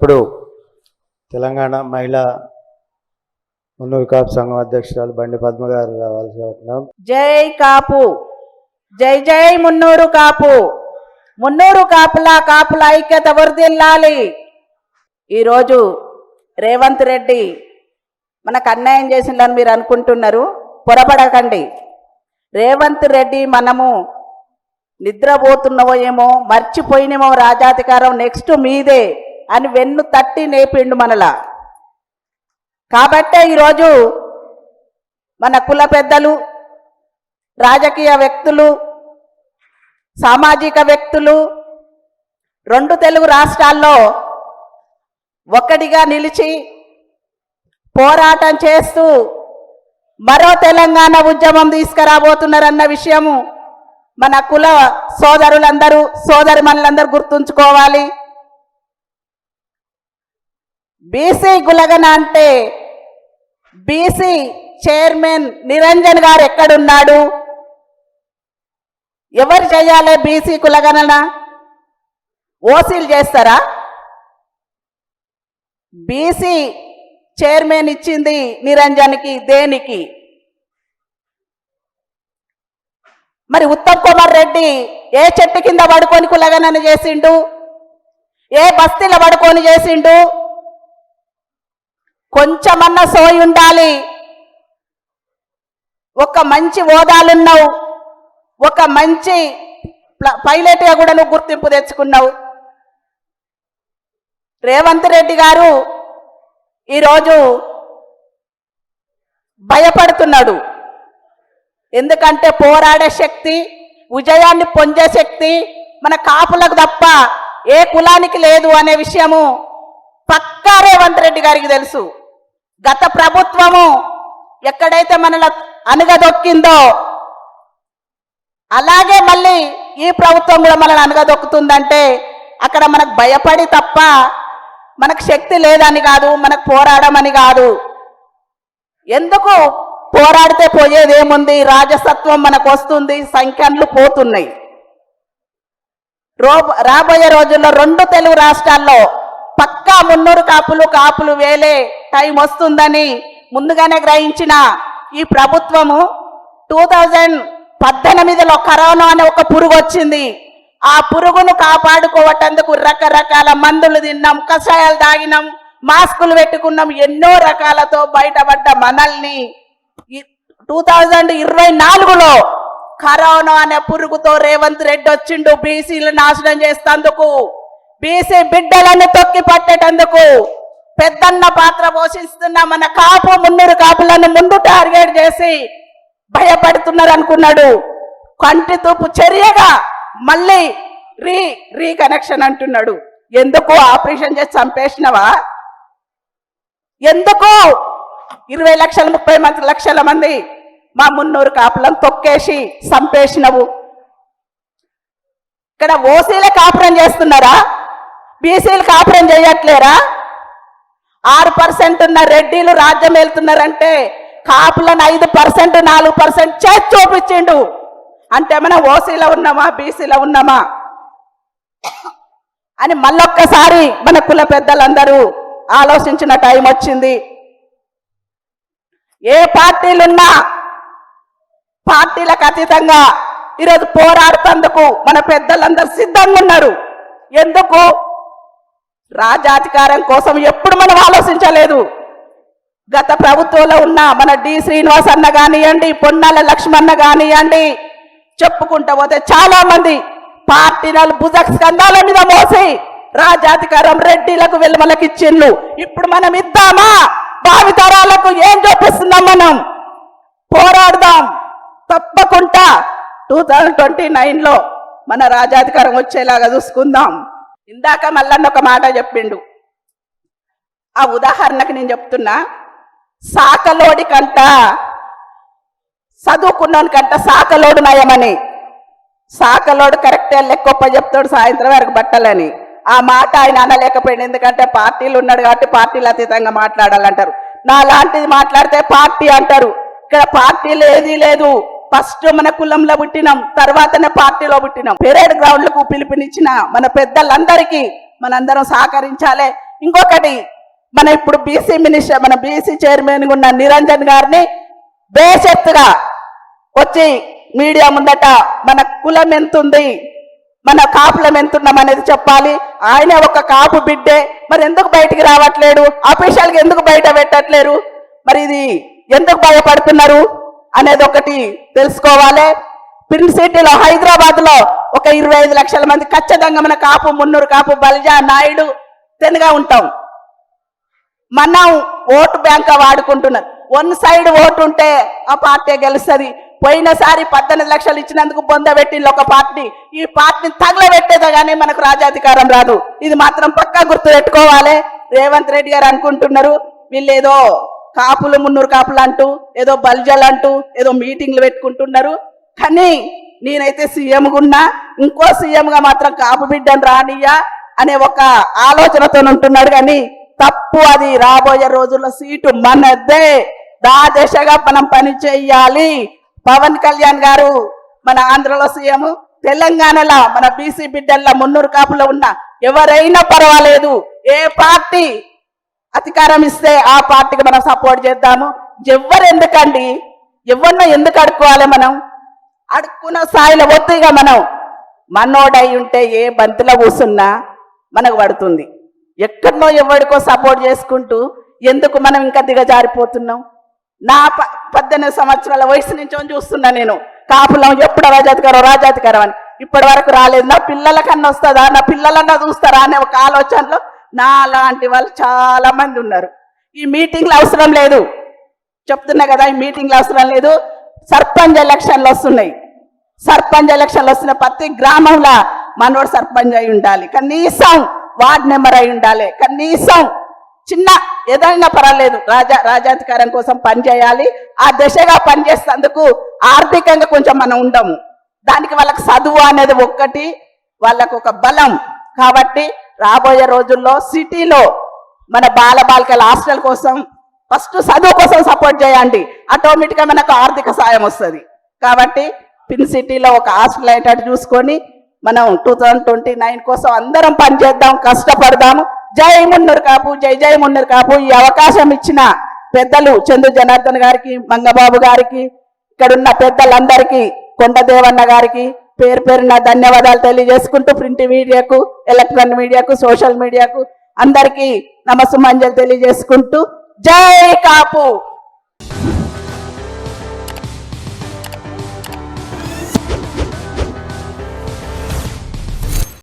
ఇప్పుడు తెలంగాణ మహిళా మున్నూరు కాపు సంఘం అధ్యక్షురాలు బండి పద్మ గారు రావాల్సి జై కాపు. జై జై మున్నూరు కాపు. మున్నూరు కాపుల కాపుల ఐక్యత వర్దిల్లాలి. ఈరోజు రేవంత్ రెడ్డి మనకు అన్యాయం చేసిందని మీరు అనుకుంటున్నారు. పొరపడకండి. రేవంత్ రెడ్డి మనము నిద్రపోతున్నవో ఏమో మర్చిపోయినేమో రాజాధికారం నెక్స్ట్ మీదే. అని వెన్ను తట్టి నేపిండు మనలా. కాబట్టే ఈరోజు మన కుల పెద్దలు రాజకీయ వ్యక్తులు సామాజిక వ్యక్తులు రెండు తెలుగు రాష్ట్రాల్లో ఒకటిగా నిలిచి పోరాటం చేస్తూ మరో తెలంగాణ ఉద్యమం తీసుకురాబోతున్నారన్న విషయము మన కుల సోదరులందరూ సోదరి మనలందరూ గుర్తుంచుకోవాలి. బీసీ గులగన అంటే బీసీ చైర్మన్ నిరంజన్ గారు ఎక్కడున్నాడు? ఎవరు చేయాలి బీసీ కులగణన ఓసీలు చేస్తారా? బీసీ చైర్మన్ ఇచ్చింది నిరంజన్కి దేనికి? మరి ఉత్తమ్ కుమార్ రెడ్డి ఏ చెట్టు కింద పడుకొని కులగణన చేసిండు? ఏ బస్తీలో పడుకొని చేసిండు? కొంచెమన్నా సోయి ఉండాలి. ఒక మంచి హోదాలున్నావు ఒక మంచి ప్ల- పైలట్గా కూడా నువ్వు గుర్తింపు తెచ్చుకున్నావు. రేవంత్ రెడ్డి గారు ఈరోజు భయపడుతున్నాడు. ఎందుకంటే పోరాడే శక్తి విజయాన్ని పొందే శక్తి మన కాపులకు తప్ప ఏ కులానికి లేదు అనే విషయము పక్కా రేవంత్ రెడ్డి గారికి తెలుసు. గత ప్రభుత్వము ఎక్కడైతే మనల అనగదొక్కిందో అలాగే మళ్ళీ ఈ ప్రభుత్వం కూడా మనల్ని అనగదొక్కుతుందంటే అక్కడ మనకు భయపడి తప్ప మనకు శక్తి లేదని కాదు మనకు పోరాడమని కాదు. ఎందుకు పోరాడితే పోయేదేముంది? రాజసత్వం మనకు వస్తుంది సంఖ్యలు పోతున్నాయి. రాబోయే రోజుల్లో రెండు తెలుగు రాష్ట్రాల్లో పక్కా మున్నూరు కాపులు కాపులు వేలే టైం వస్తుందని ముందుగానే గ్రహించిన ఈ ప్రభుత్వము టూ థౌజండ్ పద్దెనిమిదిలో కరోనా అనే ఒక పురుగు వచ్చింది. ఆ పురుగును కాపాడుకోవటందుకు రకరకాల మందులు తిన్నాం కషాయాలు తాగినాం మాస్కులు పెట్టుకున్నాం ఎన్నో రకాలతో బయటపడ్డ మనల్ని. టూ థౌజండ్ ఇరవై నాలుగులో కరోనా అనే పురుగుతో రేవంత్ రెడ్డి వచ్చిండు బీసీలు నాశనం చేస్తందుకు. బీసీ బిడ్డలను తొక్కి పట్టేటందుకు పెద్దన్న పాత్ర పోషిస్తున్న మన కాపు మున్నూరు కాపులను ముందు టార్గెట్ చేసి భయపడుతున్నారు అనుకున్నాడు. కంటి తూపు చర్యగా మళ్ళీ రీ రీకనెక్షన్ అంటున్నాడు. ఎందుకు ఆపరేషన్ చేసి చంపేసినవా? ఎందుకు ఇరవై లక్షల ముప్పై మంది లక్షల మంది మా మున్నూరు కాపులను తొక్కేసి చంపేసినవు? ఇక్కడ ఓసీలే కాపురం చేస్తున్నారా? బీసీలు కాపురం చేయట్లేరా? ఆరు పర్సెంట్ ఉన్న రెడ్డిలు రాజ్యం వెళ్తున్నారంటే కాపులను ఐదు పర్సెంట్ నాలుగు పర్సెంట్ చేతి చూపించిండు. అంటే మనం ఓసీలో ఉన్నామా బీసీలో ఉన్నామా? అని మళ్ళొక్కసారి మన కుల పెద్దలందరూ ఆలోచించిన టైం వచ్చింది. ఏ పార్టీలున్నా పార్టీలకు అతీతంగా ఈరోజు పోరాడుతందుకు మన పెద్దలందరూ సిద్ధంగా ఉన్నారు. ఎందుకు? రాజాధికారం కోసం ఎప్పుడు మనం ఆలోచించలేదు. గత ప్రభుత్వంలో ఉన్న మన డి శ్రీనివాస్ అన్న కానివ్వండి పొన్నాల లక్ష్మణ కానివ్వండి చెప్పుకుంటూ పోతే చాలా మంది పార్టీలను భుజ స్కంధాల మీద మోసి రాజాధికారం రెడ్డిలకు వెలుమలకు ఇచ్చిండ్లు ఇప్పుడు మనం ఇద్దామా? భావితరాలకు ఏం చూపిస్తున్నాం మనం? పోరాడదాం. తప్పకుండా. టూ థౌజండ్ ట్వంటీ నైన్లో మన రాజాధికారం వచ్చేలాగా చూసుకుందాం. ఇందాక మల్లన్న ఒక మాట చెప్పిండు. ఆ ఉదాహరణకి నేను చెప్తున్నా సాకలోడి కంట చదువుకున్నాను కంట సాకలోడు నయమని. సాకలోడు కరెక్టే లెక్కొప్ప చెప్తాడు సాయంత్రం వరకు బట్టలని. ఆ మాట ఆయన అనలేకపోయింది ఎందుకంటే పార్టీలు ఉన్నాడు కాబట్టి పార్టీలు అతీతంగా మాట్లాడాలంటారు. నా లాంటిది మాట్లాడితే పార్టీ అంటారు. ఇక్కడ పార్టీ లేదీ లేదు. ఫస్ట్ మన కులంలో పుట్టినాం తర్వాతనే పార్టీలో పుట్టినాం. పెరేడ్ గ్రౌండ్లకు పిలుపునిచ్చిన మన పెద్దలందరికీ మనందరం సహకరించాలి. ఇంకొకటి మన ఇప్పుడు బీసీ మినిస్టర్ మన బీసీ చైర్మన్ ఉన్న నిరంజన్ గారిని బేషత్తుగా వచ్చి మీడియా ముందట మన కులం ఎంతుంది మన కాపులం ఎంతున్నాం అనేది చెప్పాలి. ఆయన ఒక కాపు బిడ్డే. మరి ఎందుకు బయటికి రావట్లేడు? అఫీషియల్గా ఎందుకు బయట పెట్టట్లేరు? మరి ఇది ఎందుకు భయపడుతున్నారు? అనేది ఒకటి తెలుసుకోవాలి. పిన్ సిటీలో హైదరాబాద్లో ఒక ఇరవై ఐదు లక్షల మంది ఖచ్చితంగా మన కాపు మున్నూరు కాపు బలిజా నాయుడు తెనుగా ఉంటాం. మనం ఓటు బ్యాంక్ వాడుకుంటున్నాం. వన్ సైడ్ ఓటు ఉంటే ఆ పార్టీ గెలుస్తుంది. పోయినసారి పద్దెనిమిది లక్షలు ఇచ్చినందుకు పొందబెట్టింది ఒక పార్టీ. ఈ పార్టీని తగలబెట్టేదే కానీ మనకు రాజాధికారం రాదు. ఇది మాత్రం పక్కా గుర్తు పెట్టుకోవాలి. రేవంత్ రెడ్డి గారు అనుకుంటున్నారు వీళ్ళు ఏదో కాపులు మున్నూరు కాపులు అంటూ ఏదో బల్జలు అంటూ ఏదో మీటింగ్లు పెట్టుకుంటున్నారు. కానీ నేనైతే సీఎం ఇంకో సీఎంగా మాత్రం కాపు బిడ్డను రానియ్యా అనే ఒక ఆలోచనతో ఉంటున్నాడు. కానీ తప్పు అది. రాబోయే రోజుల్లో సీటు మనదే. దా దిశగా మనం పని చేయాలి. పవన్ కళ్యాణ్ గారు మన ఆంధ్రలో సీఎం తెలంగాణలో మన బీసీ బిడ్డల్లో మున్నూరు కాపులో ఉన్న ఎవరైనా పర్వాలేదు. ఏ పార్టీ అధికారం ఇస్తే ఆ పార్టీకి మనం సపోర్ట్ చేద్దాము. ఎవరు ఎందుకండి ఎవరినో ఎందుకు అడుక్కోవాలి మనం? అడుక్కున్న స్థాయిలో ఒత్తిగా మనం మనోడై ఉంటే ఏ బంతిలో కూసున్నా మనకు పడుతుంది. ఎక్కడనో ఎవరికో సపోర్ట్ చేసుకుంటూ ఎందుకు మనం ఇంకా దిగజారిపోతున్నాం? నా ప పద్దెనిమిది సంవత్సరాల వయసు నుంచి చూస్తున్నా నేను. కాపులం ఎప్పుడు రాజాధికారం రాజాధికారం అని. ఇప్పటి వరకు రాలేదు. నా పిల్లలకన్నా వస్తుందా? నా పిల్లలన్నా చూస్తారా? అనే ఒక ఆలోచనలో నా లాంటి వాళ్ళు చాలా మంది ఉన్నారు. ఈ మీటింగ్లు అవసరం లేదు. చెప్తున్నా కదా ఈ మీటింగ్లు అవసరం లేదు. సర్పంచ్ ఎలక్షన్లు వస్తున్నాయి. సర్పంచ్ ఎలక్షన్లు వస్తున్న ప్రతి గ్రామంలో మనోడు సర్పంచ్ అయి ఉండాలి. కనీసం వార్డ్ నెంబర్ అయి ఉండాలి. కనీసం చిన్న ఏదైనా పర్వాలేదు. రాజా రాజాధికారం కోసం పనిచేయాలి ఆ దిశగా పనిచేసేందుకు ఆర్థికంగా కొంచెం మనం ఉండము. దానికి వాళ్ళకి చదువు అనేది ఒక్కటి వాళ్ళకు ఒక బలం. కాబట్టి రాబోయే రోజుల్లో సిటీలో మన బాల బాలికల హాస్టల్ కోసం ఫస్ట్ చదువు కోసం సపోర్ట్ చేయండి. ఆటోమేటిక్గా మనకు ఆర్థిక సాయం వస్తుంది. కాబట్టి పిన్ సిటీలో ఒక హాస్టల్ అయ్యేటట్టు చూసుకొని మనం టూ థౌజండ్ ట్వంటీ నైన్ కోసం అందరం పనిచేద్దాం కష్టపడదాము. జై మున్నూరు కాపు జై జై మున్నూరు కాపు. ఈ అవకాశం ఇచ్చిన పెద్దలు చందు జనార్దన్ గారికి మంగబాబు గారికి ఇక్కడున్న పెద్దలందరికీ కొండదేవన్న గారికి పేరు పేరున ధన్యవాదాలు తెలియజేసుకుంటూ ప్రింట్ మీడియాకు ఎలక్ట్రానిక్ మీడియాకు సోషల్ మీడియాకు అందరికీ నమస్సుమంజలు తెలియజేసుకుంటూ జై కాపు.